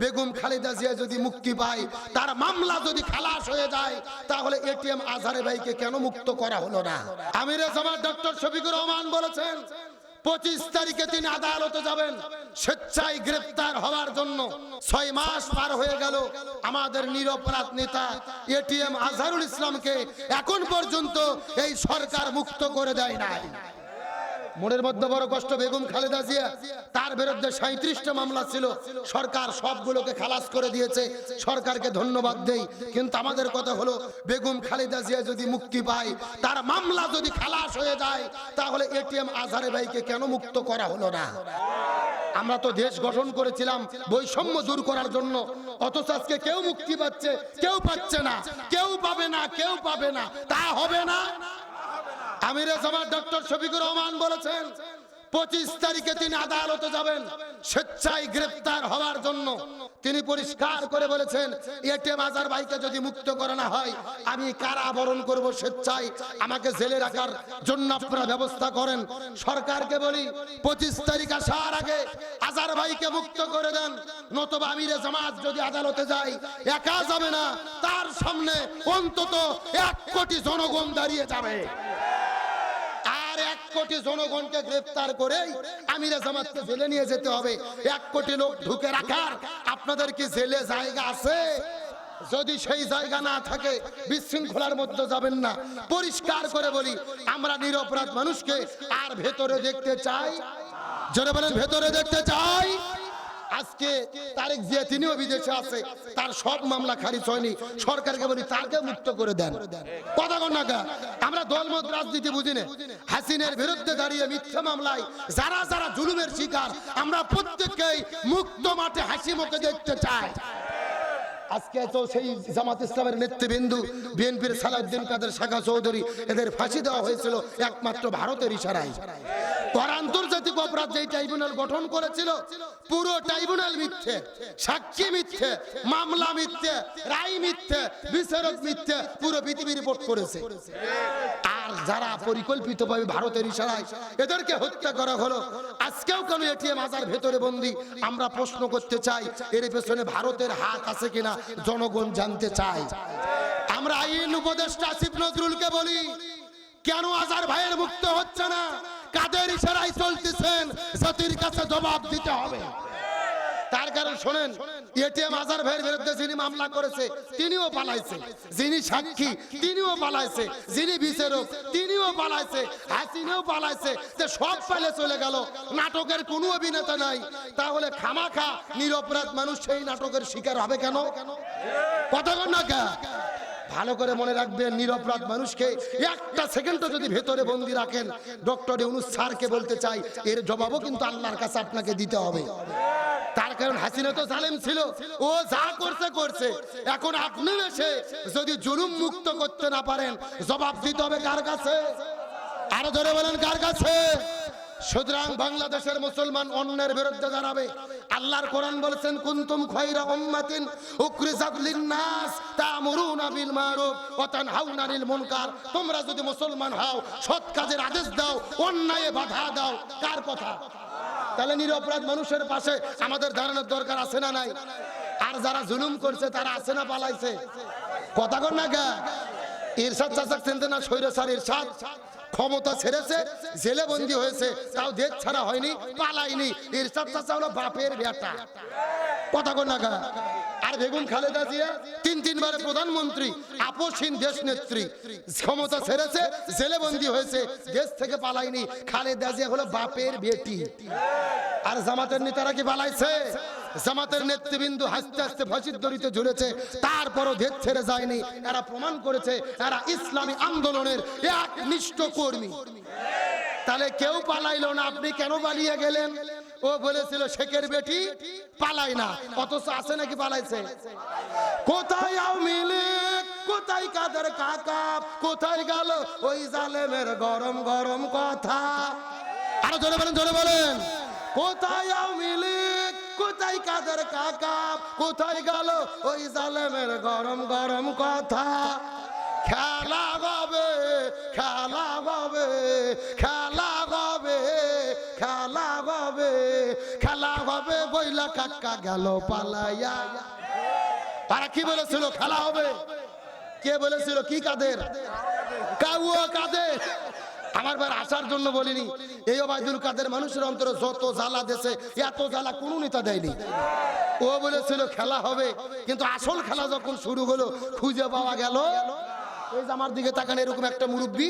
বেগম খালেদা জিয়া যদি মুক্তি পায়, তার মামলা যদি খালাস হয়ে যায়, তাহলে এটিএম আজহারে ভাইকে কেন মুক্ত করা হলো না? আমিরে জামাত ডক্টর শফিকুর রহমান বলেছেন, পঁচিশ তারিখে তিনি আদালতে যাবেন। স্বেচ্ছায় গ্রেপ্তার হওয়ার জন্য ছয় মাস পার হয়ে গেল। আমাদের নিরপরাধ নেতা এটিএম আজহারুল ইসলামকে এখন পর্যন্ত এই সরকার মুক্ত করে দেয় নাই। মনের মধ্যে বড় কষ্ট বেগম খালেদা জিয়া, তার বিরুদ্ধে সাঁত্রিশটা মামলা ছিল। সরকার সবগুলোকে খালাস করে দিয়েছে। সরকারকে ধন্যবাদ দেই। কিন্তু আমাদের কথা হলো, বেগম খালেদা জিয়া যদি মুক্তি পায়, তার মামলা যদি খালাস হয়ে যায়, তাহলে এটিএম আজহারে ভাইকে কেন মুক্ত করা হলো না? আমরা তো দেশ গঠন করেছিলাম, বৈষম্য দূর করার জন্য। অথচ আজকে কেউ মুক্তি পাচ্ছে, কেউ পাচ্ছে না। কেউ পাবে না, কেউ পাবে না। তা হবে না। আমিরে জামাত ডক্টর শফিকুর রহমান বলেছেন, পঁচিশ তারিখে তিনি আদালতে যাবেন, স্বেচ্ছায় গ্রেপ্তার হওয়ার জন্য। তিনি পরিষ্কার করে বলেছেন, এটিএম আজার ভাইকে যদি মুক্ত করানো হয়, আমি কারাবরণ করব স্বেচ্ছায়। আমাকে জেলে রাখার জন্য আপনারা ব্যবস্থা করেন। সরকারকে বলি, পঁচিশ তারিখ আসার আগে আজার ভাইকে মুক্ত করে দেন। নতুবা আমিরে জামাত যদি আদালতে যায়, একা যাবে না, তার সামনে অন্তত এক কোটি জনগণ দাঁড়িয়ে যাবে। কোটি জনগণকে গ্রেফতার করেই আমির জামাতকে জেলে নিয়ে যেতে হবে। এক কোটি লোক ঢুকে রাখার আপনাদের কি জেলে জায়গা আছে? যদি সেই জায়গা না থাকে, বিশৃঙ্খলার মধ্যে যাবেন না। পরিষ্কার করে বলি, আমরা নিরপরাধ মানুষকে আর ভেতরে দেখতে চাই। জোরে বলেন, ভেতরে দেখতে চাই। আজকে তারেক জিয়া তিনিও বিদেশে আছে, তার সব মামলা খারিজ হয়নি, সরকারকে বলি তাকে মুক্ত করে দেন। কথা কন না আমরা দলমত রাজনীতি বুঝি না। হাসিনের বিরুদ্ধে দাঁড়িয়ে মিথ্যা মামলায় যারা যারা জুলুমের শিকার, আমরা প্রত্যেককেই মুক্ত মাঠে হাসি মুখে দেখতে চাই। আজকে তো সেই জামাত ইসলামের নেতৃবৃন্দু, বিএনপির সালাউদ্দিন কাদের, শাখা চৌধুরী, এদের ফাঁসি দেওয়া হয়েছিল একমাত্র ভারতের ইশারায়। আন্তর্জাতিক অপরাধ ট্রাইব্যুনাল গঠন করেছিল, পুরো ট্রাইব্যুনাল মিথ্যে, সাক্ষী মিথ্যে, মামলা মিথ্যে, রায় মিথ্যে, বিচারক মিথ্যে, পুরো পৃথিবী রিপোর্ট করেছে। আর যারা ভারতের ইশারায় এদেরকে হত্যা করা হলো, আজকেও কেন এটিএম আজার ভেতরে বন্দি? আমরা প্রশ্ন করতে চাই, এর পেছনে ভারতের হাত আছে কিনা, জনগণ জানতে চায়। আমরা আইন উপদেষ্টা আসিফ নজরুলকে বলি, কেন আজার ভাইয়ের মুক্ত হচ্ছে না? কাদের ইশারায় চলতেছেন? জাতির কাছে জবাব দিতে হবে। তার কারণ শোনেন, এটিএম আজার ভাইয়ের বিরুদ্ধে যিনি মামলা করেছে, তিনিও পালাইছে। যিনি সাক্ষী, তিনিও পালাইছে। যিনি বিচারক, তিনিও পালাইছে। হাসিনেও পালাইছে। যে সব পালে চলে গেল। নাটকের কোনো অভিনেতা নাই। তাহলে খামাখা, নিরপরাধ মানুষ সেই নাটকের শিকার হবে কেন? কথা কন না কে? ভালো করে মনে রাখবেন নিরপরাধ মানুষকে একটা সেকেন্ডও যদি ভেতরে বন্দি রাখেন, ডক্টর ইউনুস স্যারকে বলতে চাই, এর জবাবও কিন্তু আল্লাহর কাছে আপনাকে দিতে হবে। তার কারণ হাসিনা তো জালেম ছিল, ও যা করছে করছে। এখন আপনি এসে যদি জুলুম মুক্ত করতে না পারেন, জবাব দিতে হবে কার কাছে? আরও ধরে বলেন, কার কাছে? সুতরাং বাংলাদেশের মুসলমান অন্যের বিরুদ্ধে দাঁড়াবে। আল্লাহর কোরআন বলেছেন, কুনতুম খায়রা উম্মাতিন উখরিজাত লিন-নাস তা'মুরুনা বিল মারুফ ওয়া তানহাউনা আনিল মুনকার তোমরা যদি মুসলমান হও, সৎ কাজের আদেশ দাও, অন্যায়ে বাধা দাও, কার কথা? তাহলে নিরপরাধ মানুষের পাশে আমাদের দাঁড়ানোর দরকার আছে না নাই? আর যারা জুলুম করছে, তারা আছে না পালাইছে? কথা কর না গা ইরশাদ চাচাক চিনতে না, সৈরসার ইরশাদ? ক্ষমতা ছেড়েছে জেলে বন্দী হয়েছে, তাও দেশ ছাড়া হয়নি পালাইনি ইরশাদ চাচা হলো বাপের বেটা। কথা গা আর বেগুন খালেদা জিয়া, তিন তিনবারে প্রধানমন্ত্রী, আপসহীন দেশ নেত্রী। ক্ষমতা ছেড়েছে জেলে বন্দী হয়েছে, দেশ থেকে পালাইনি খালেদা জিয়া হলো বাপের বেটি। আর জামাতের নেতারা কি পালাইছে? জামাতের নেতৃবৃন্দ হাসতে হাসতে ফাঁসির দড়িতে ঝুলেছে, তারপরও দেশ ছেড়ে যায়নি। এরা প্রমাণ করেছে, এরা ইসলামী আন্দোলনের এক নিষ্ঠ কর্মী। তাহলে কেউ পালাইলো না, আপনি কেন পালিয়ে গেলেন? ও বলেছিল, শেখের বেটি পালাই না, অথচ আছে নাকি পালাইছে? কোথায় লীগ? কোথায় কাদের কাকা? কোথায় গেল ওই জালেমের গরম গরম কথা? আরও জোরে বলেন জোরে বলেন। কোথায় আওয়ামী লীগ? কোথায় কাদের কাকা? কোথায় গেল ওই জালেমের গরম গরম কথা? খেলা হবে খেলা হবে খেলা হবে খেলা হবে খেলা হবে বইলা কাকা গেল পালাইয়া। তারা কি বলেছিল? খেলা হবে। কে বলেছিল? কি কাদের? কাউয়া কাদের? আমার বার আসার জন্য বলিনি, এই অবায়দুল কাদের মানুষের অন্তরে যত জ্বালা দেশে এত জ্বালা কোনো নেতা দেয়নি। ও বলেছিল খেলা হবে, কিন্তু আসল খেলা যখন শুরু হলো, খুঁজে পাওয়া গেল এই যে আমার দিকে তাকান, এরকম একটা মুরব্বী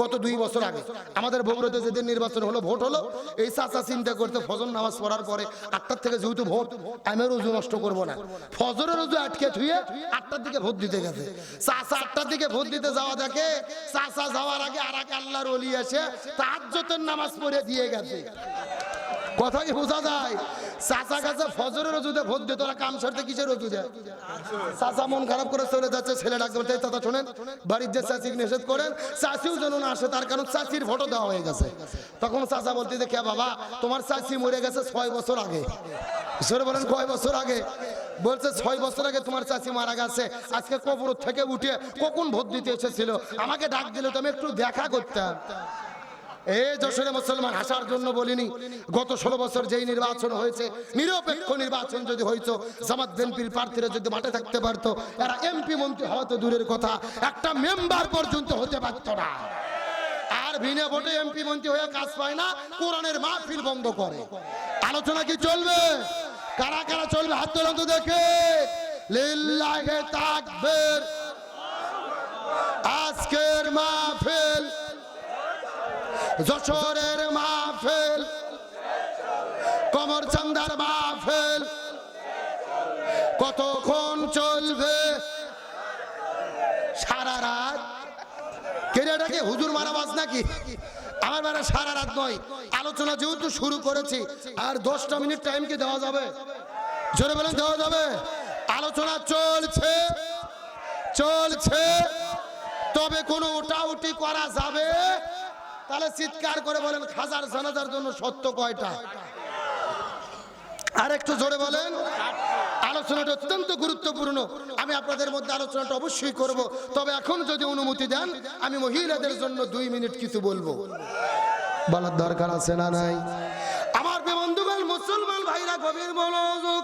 গত দুই বছর আগে। আমাদের বগুড়াতে যেদিন নির্বাচন হলো, ভোট হলো, এই চাচা চিন্তা করতে ফজর নামাজ পড়ার পরে আটটার থেকে যেহেতু ভোট, আমি রোজু নষ্ট করব না। ফজরের রোজু আটকে থুয়ে আটটার দিকে ভোট দিতে গেছে। চাচা আটটার দিকে ভোট দিতে যাওয়া দেখে, চাচা যাওয়ার আগে আর এক আল্লাহর অলি এসে তাজ্জতের নামাজ পড়ে দিয়ে গেছে। কথা কি বোঝা যায়? চাচা কাছে ফজরের রজুতে ভোট দিয়ে তোরা কাম সারতে কিসের রজু দেয় চাচা মন খারাপ করে চলে যাচ্ছে, ছেলে ডাকতে বলতে চাচা শোনেন, বাড়ির যে চাচিকে নিষেধ করেন, চাচিও যেন না আসে, তার কারণ চাচির ভোটও দেওয়া হয়ে গেছে। তখন চাচা বলতে যে, কে বাবা, তোমার চাচি মরে গেছে ছয় বছর আগে। ঈশ্বর বলেন কয় বছর আগে। বলছে, ছয় বছর আগে তোমার চাচি মারা গেছে, আজকে কবর থেকে উঠে কখন ভোট দিতে এসেছিল? আমাকে ডাক দিলে তো আমি একটু দেখা করতাম। এই যশোরে মুসলমান হাসার জন্য বলিনি। গত ষোলো বছর যেই নির্বাচন হয়েছে, নিরপেক্ষ নির্বাচন যদি হইতো, জামাত বিএনপির প্রার্থীরা যদি মাঠে থাকতে পারতো, এরা এমপি, মন্ত্রী হওয়া তো দূরের কথা, একটা মেম্বার পর্যন্ত হতে পারতো না। আর বিনা ভোটে এমপি, মন্ত্রী হয়ে কাজ পায় না, কোরআনের মাহফিল বন্ধ করে। আলোচনা কি চলবে? কারা কারা চলবে? হাত তোলান তো দেখে। লিল্লাহে তাকবীর। আজকের মাহফিল যশোরের মাহফিল কমর চান্দার মাহফিল, কতক্ষণ চলবে? সারা রাত? কেরিয়াটাকে হুজুর মারাবাজ নাকি? আমার বেলা সারা রাত নয়। আলোচনা যেহেতু শুরু করেছি, আর দশটা মিনিট টাইম কি দেওয়া যাবে? জোরে বলেন, দেওয়া যাবে? আলোচনা চলছে চলছে। তবে কোনো উঠাউটি করা যাবে? তাহলে চিৎকার করে বলেন খাজার জানাজার জন্য সত্য কয়টা? আর একটু জোরে বলেন, আলোচনাটা অত্যন্ত গুরুত্বপূর্ণ। আমি আপনাদের মধ্যে আলোচনাটা অবশ্যই করব। তবে এখন যদি অনুমতি দেন, আমি মহিলাদের জন্য দুই মিনিট কিছু বলব। বলার দরকার আছে না নাই? আমার বন্ধুগণ, মুসলমান ভাইরা, গভীর মনোযোগ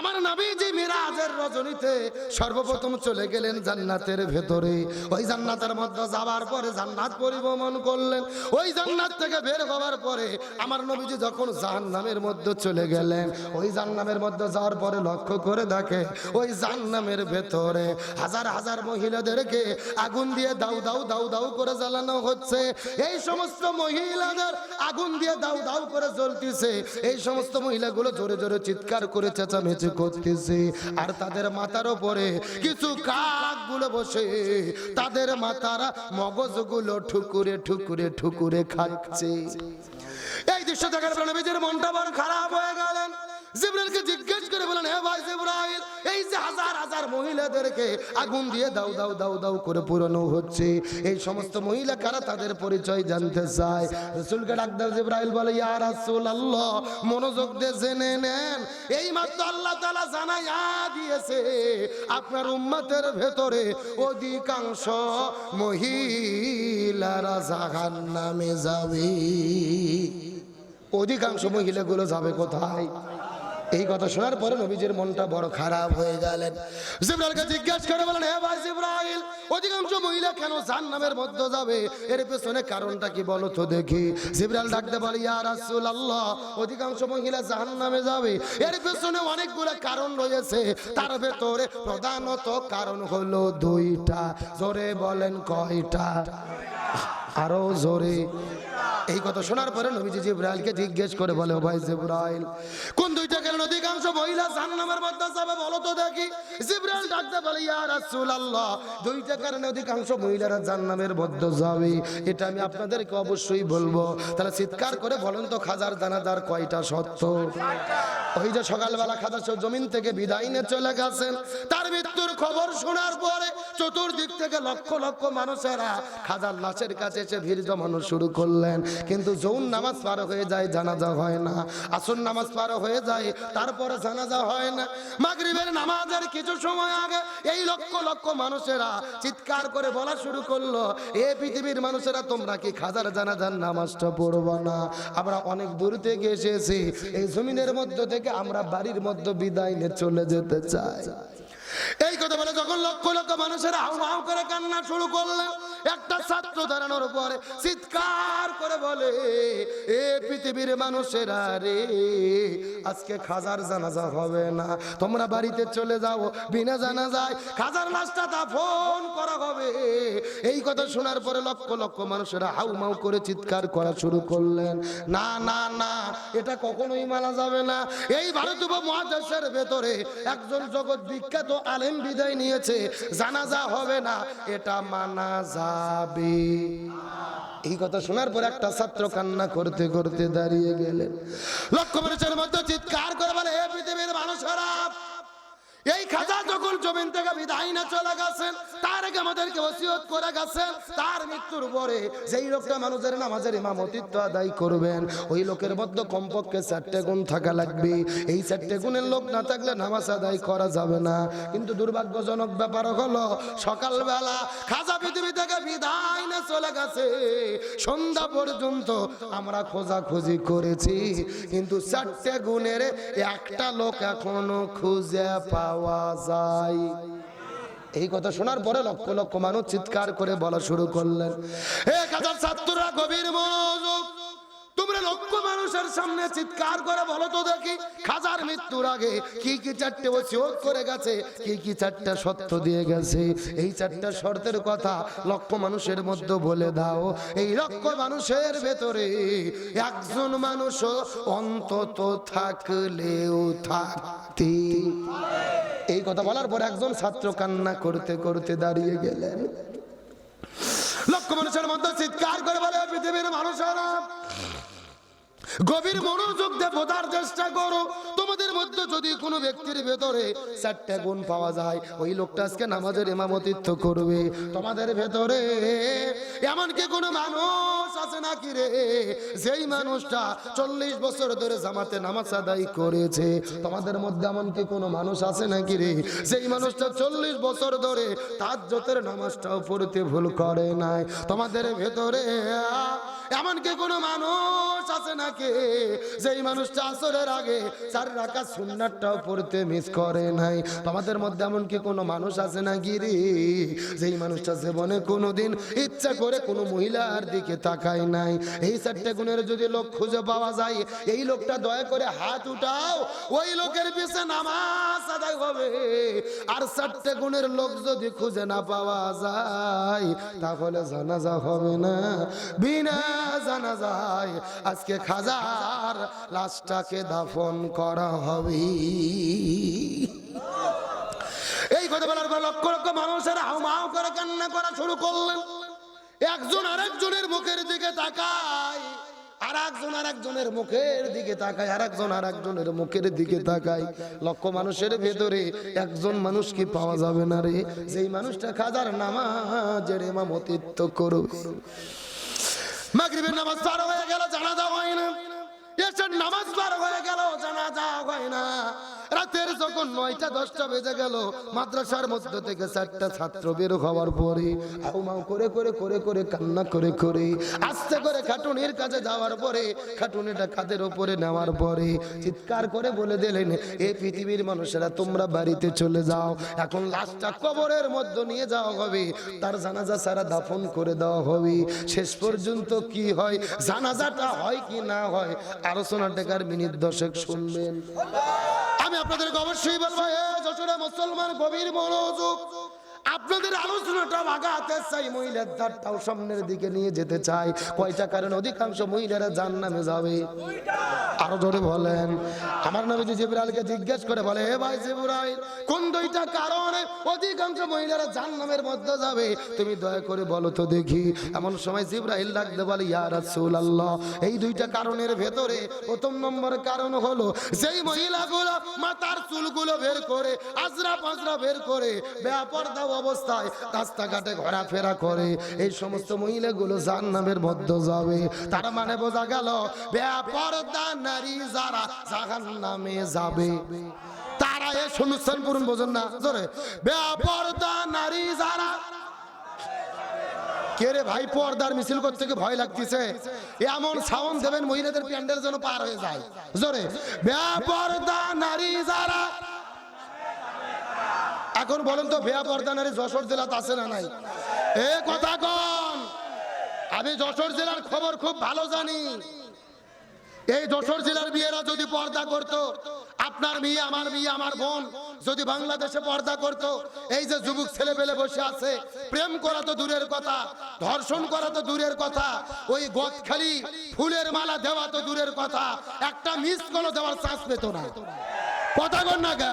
আমার নবীজি মিরাজের রজনীতে সর্বপ্রথম চলে গেলেন জান্নাতের ভেতরে। ওই জান্নাতের মধ্যে যাবার পরে জান্নাত পরিভ্রমণ করলেন। ওই জান্নাত থেকে বের হওয়ার পরে আমার নবীজি যখন জাহান্নামের মধ্যে চলে গেলেন, ওই জাহান্নামের মধ্যে যাওয়ার পরে লক্ষ্য করে দেখে ওই জাহান্নামের ভেতরে হাজার হাজার মহিলাদেরকে আগুন দিয়ে দাউ দাউ দাউ দাউ করে জ্বালানো হচ্ছে। এই সমস্ত মহিলাদের আগুন দিয়ে দাউ দাউ করে জ্বলতেছে। এই সমস্ত মহিলাগুলো জোরে জোরে চিৎকার করে চেঁচামেচি করতেছে। আর তাদের মাথার ওপরে কিছু কাকগুলো বসে। তাদের মাথার মগজগুলো ঠুকুরে ঠুকুরে ঠুকুরে খাচ্ছে। এই দৃশ্য দেখার পর নবীজির মনটা বড় খারাপ হয়ে গেলেন। জিব্রাইলকে জিজ্ঞেস করে বলেন হে হাজার মহিলাদেরকে আগুন দিয়ে দাও দাও দাও দাও করে পুরানো হচ্ছে। এই সমস্ত মহিলা কারা তাদের পরিচয় জানতে চায়? রাসূলকে ডাক দাও, জিব্রাইল বলে, ইয়া রাসূলুল্লাহ, মনোযোগ দিয়ে জেনে নেন। এই মাত্র আল্লাহ তাআলা জানাইয়া দিয়েছে, আপনার উম্মতের ভেতরে অধিকাংশ মহিলারা জাহান্নামে যাবে। অধিকাংশ মহিলাগুলো যাবে কোথায়? এই কথা শোনার পরে নবীজির মনটা বড় খারাপ হয়ে গেলেন। জিব্রাইলকে জিজ্ঞাসা করে বলেন, হে ভাই জিব্রাইল, অধিকাংশ মহিলা কেন জাহান্নামের মধ্যে যাবে? এর পেছনে কারণটা কি বলো তো দেখি। জিব্রাইল ডাকতে বলে ইয়া রাসূলুল্লাহ, অধিকাংশ মহিলা জাহান্নামে যাবে। এর পেছনে অনেকগুলো কারণ রয়েছে। তার ভেতরে প্রধানত কারণ হলো দুইটা। জোরে বলেন কয়টা? আরও জোরে। এই কথা শোনার পরে নবীজি জিব্রাইলকে জিজ্ঞেস করে বলে ভাই জিব্রাইল, কোন দুইটা অধিকাংশ মহিলা জাহান্নামের মধ্যে যাবে বলো তো দেখি। জিব্রাইল ডাকতে ইয়া রাসূলুল্লাহ দুইটা কারণে অধিকাংশ মহিলারা জাহান্নামের মধ্যে যাবে এটা আমি আপনাদেরকে অবশ্যই বলব। তাহলে চিৎকার করে বলেন তো, খাজার জানাজার কয়টা সত্য? ওই যে সকালবেলা খাজা সে জমিন থেকে বিদায় নিয়ে চলে গেছেন। তার মৃত্যুর খবর শোনার পরে চতুর্দিক থেকে লক্ষ লক্ষ মানুষেরা খাজার লাশের কাছে এসে ভিড় জমানো শুরু করলেন। কিন্তু যৌন নামাজ পার হয়ে যায়, জানাজা হয় না। আসন নামাজ পার হয়ে যায়, তারপরে জানাজা হয় না। মাগরিবের নামাজের কিছু সময় আগে এই লক্ষ লক্ষ মানুষেরা চিৎকার করে বলা শুরু করল, এ পৃথিবীর মানুষেরা, তোমরা কি খাজার জানাজার নামাজটা পড়ব না? আমরা অনেক দূর থেকে এসেছি। এই জমিনের মধ্যে থেকে থেকে আমরা বাড়ির মধ্যে বিদায় নিয়ে চলে যেতে চাই। এই কথা বলে যখন লক্ষ লক্ষ মানুষের হাউ করে কান্না শুরু করলেন একটা ছাত্র দাঁড়ানোর পরে চিৎকার করে বলে, এ পৃথিবীর মানুষেরা রে, আজকে খাজার জানাজা হবে না। তোমরা বাড়িতে চলে যাও, বিনা জানাজায় খাজার লাশটা দাফন করা হবে। এই কথা শোনার পরে লক্ষ লক্ষ মানুষেরা হাউ মাউ করে চিৎকার করা শুরু করলেন। না না না, এটা কখনোই মানা যাবে না। এই ভারত মহাদেশের ভেতরে একজন জগৎ বিখ্যাত আলেম বিদায় নিয়েছে, জানাজা হবে না, এটা মানা যাবে। এই কথা শোনার পর একটা ছাত্র কান্না করতে করতে দাঁড়িয়ে গেলেন। লক্ষ্য মানুষের মধ্যে চিৎকার করে বলে, হে পৃথিবীর মানুষেরা এই খাজা যখন জমিন থেকে বিদায় না চলে গেছেন, তার আগে আমাদেরকে ওসিয়ত করে গেছেন, তার মৃত্যুর পরে যেই লোকটা মানুষের নামাজের ইমামতিত্ব আদায় করবেন, ওই লোকের মধ্যে কমপক্ষে চারটে গুণ থাকা লাগবে। এই চারটে গুণের লোক না থাকলে নামাজ আদায় করা যাবে না। কিন্তু দুর্ভাগ্যজনক ব্যাপার হলো, সকালবেলা খাজা পৃথিবী থেকে বিদায় না চলে গেছে। সন্ধ্যা পর্যন্ত আমরা খোঁজাখুঁজি করেছি, কিন্তু চারটে গুণের একটা লোক এখনও খুঁজে পাওয়া যায়। এই কথা শোনার পরে লক্ষ লক্ষ মানুষ চিৎকার করে বলা শুরু করলেন। এক হাজার ছাত্ররা গভীর মনোযোগ তোমরা লক্ষ মানুষের সামনে চিৎকার করে, বলো তো দেখি, খাজার মৃত্যুর আগে কি কি চারটে ওসিয়ত করে গেছে, কি কি চারটা সত্য দিয়ে গেছে? এই চারটা শর্তের কথা লক্ষ মানুষের মধ্যে বলে দাও। এই লক্ষ মানুষের ভেতরে একজন মানুষ অন্তত থাকলেও থাকতে এই কথা বলার পর একজন ছাত্র কান্না করতে করতে দাঁড়িয়ে গেলেন। লক্ষ মানুষের মধ্যে চিৎকার করে বলে পৃথিবীর মানুষেরা গভীর মনোযোগ দিয়ে বোঝার চেষ্টা করো। তোমাদের মধ্যে যদি কোনো ব্যক্তির ভেতরে চারটা গুণ পাওয়া যায়, ওই লোকটা আজকে নামাজের ইমামতিত্ব করবে। তোমাদের ভেতরে এমনকি কোনো মানুষ আছে নাকি রে? যেই মানুষটা চল্লিশ বছর ধরে জামাতে নামাজ আদায় করেছে। তোমাদের মধ্যে এমনকি কোনো মানুষ আছে নাকি রে? যেই মানুষটা চল্লিশ বছর ধরে তার জোতের নামাজটাও পড়তে ভুল করে নাই। তোমাদের ভেতরে এমনকি কোনো মানুষ আছে নাকি? যেই মানুষটা আসরের আগে চার রাখা সুন্নারটাও পড়তে মিস করে নাই। তোমাদের মধ্যে এমনকি কোনো মানুষ আছে নাকি রে? যেই মানুষটা জীবনে কোনোদিন ইচ্ছা করে কোনো মহিলার দিকে তাকায় নাই। এই চারটে গুণের যদি লোক খুঁজে পাওয়া যায়, এই লোকটা দয়া করে হাত উঠাও, ওই লোকের পিছে নামাজ আদায় হবে। আর চারটে গুণের লোক যদি খুঁজে না পাওয়া যায়, তাহলে জানাজা হবে না। বিনা জানা যায়, আজকে খাজার লাশটাকে দাফন করা হবে। এই কথা বলার পর লক্ষ লক্ষ মানুষের হাউমাউ করে কান্না করা শুরু করলেন। একজন আরেকজনের মুখের দিকে তাকায় আর আর একজনের মুখের দিকে তাকায়। মানুষের ভেতরে একজন মানুষ কি পাওয়া যাবে না রে? যেই মানুষটা খাজার নামাজের ইমামতিত্ব করবে। মাগরিবের নামাজ পার হয়ে গেল জানাজা হয় না নামাজ পার হয়ে গেল, জানাজা হয় না। রাতের যখন নয়টা, দশটা বেজে গেল, মাদ্রাসার থেকে চারটা ছাত্র বের হওয়ার পরে করে করে করে করে, কান্না করে করে, আস্তে করে খাটুনির কাছে যাওয়ার পরে, খাটুনিটা ওপরে নেওয়ার পরে চিৎকার করে বলে দিলেন, এ পৃথিবীর মানুষেরা, তোমরা বাড়িতে চলে যাও। এখন লাশটা কবরের মধ্যে নিয়ে যাওয়া হবে। তার জানাজা সারা দাফন করে দেওয়া হবে। শেষ পর্যন্ত কি হয়? জানাজাটা হয় কি না হয়? আলোচনা টেকার মিনিট দশেক শুনবেন। আমি আপনাদেরকে অবশ্যই বলব মুসলমান গভীর মনোযোগ। আপনাদের আলোচনাটা চাই মহিলার সামনের দিকে নিয়ে যেতে চাই কয়টা কারণ অধিকাংশ মহিলারা নামে যাবে? আরও বলেন। আমার নামে যে জিজ্ঞেস করে বলে হে ভাই জিবরাইল, কোন দুইটা কারণে অধিকাংশ মহিলারা মধ্যে যাবে? তুমি দয়া করে বলো তো দেখি। এমন সময় জিবরাইল ডাকতে বলে, ইয়া রাসূলুল্লাহ, এই দুইটা কারণের ভেতরে প্রথম নম্বর কারণ হলো যেই মহিলাগুলো মাথার চুলগুলো বের করে আজরা পাজরা বের করে বেপর্দা অবস্থায়, রাস্তাঘাটে ঘোরাফেরা করে। এই সমস্ত মহিলাগুলো জাহান্নামের মধ্যে যাবে। তার মানে বোঝা গেল, বেপর্দা নারী যারা জাহান্নামে যাবে। তারা এ শুনুচ্ছেন পুরন বোঝেন না, জোরে। বেপর্দা নারী যারা কে রে ভাই, পর্দার মিছিল করতে কি ভয় লাগতেছে? এমন সাউন্ড দেবেন মহিলাদের প্যান্ডেল যেন পার হয়ে যায়। জোরে। বেপর্দা নারী যারা এখন বলেন তো বেয়া পর্দা যশোর জেলাতে আছে না নাই? এ কথা কন। আমি যশোর জেলার খবর খুব ভালো জানি। এই যশোর জেলার মেয়েরা যদি পর্দা করত, আপনার মেয়ে, আমার মেয়ে, আমার বোন যদি বাংলাদেশে পর্দা করত, এই যে যুবক ছেলে পেলে বসে আছে, প্রেম করা তো দূরের কথা, ধর্ষণ করা তো দূরের কথা, ওই গদখালি ফুলের মালা দেওয়া তো দূরের কথা, একটা মিস কলও দেওয়ার চান্স পেত না। কথা কর না গা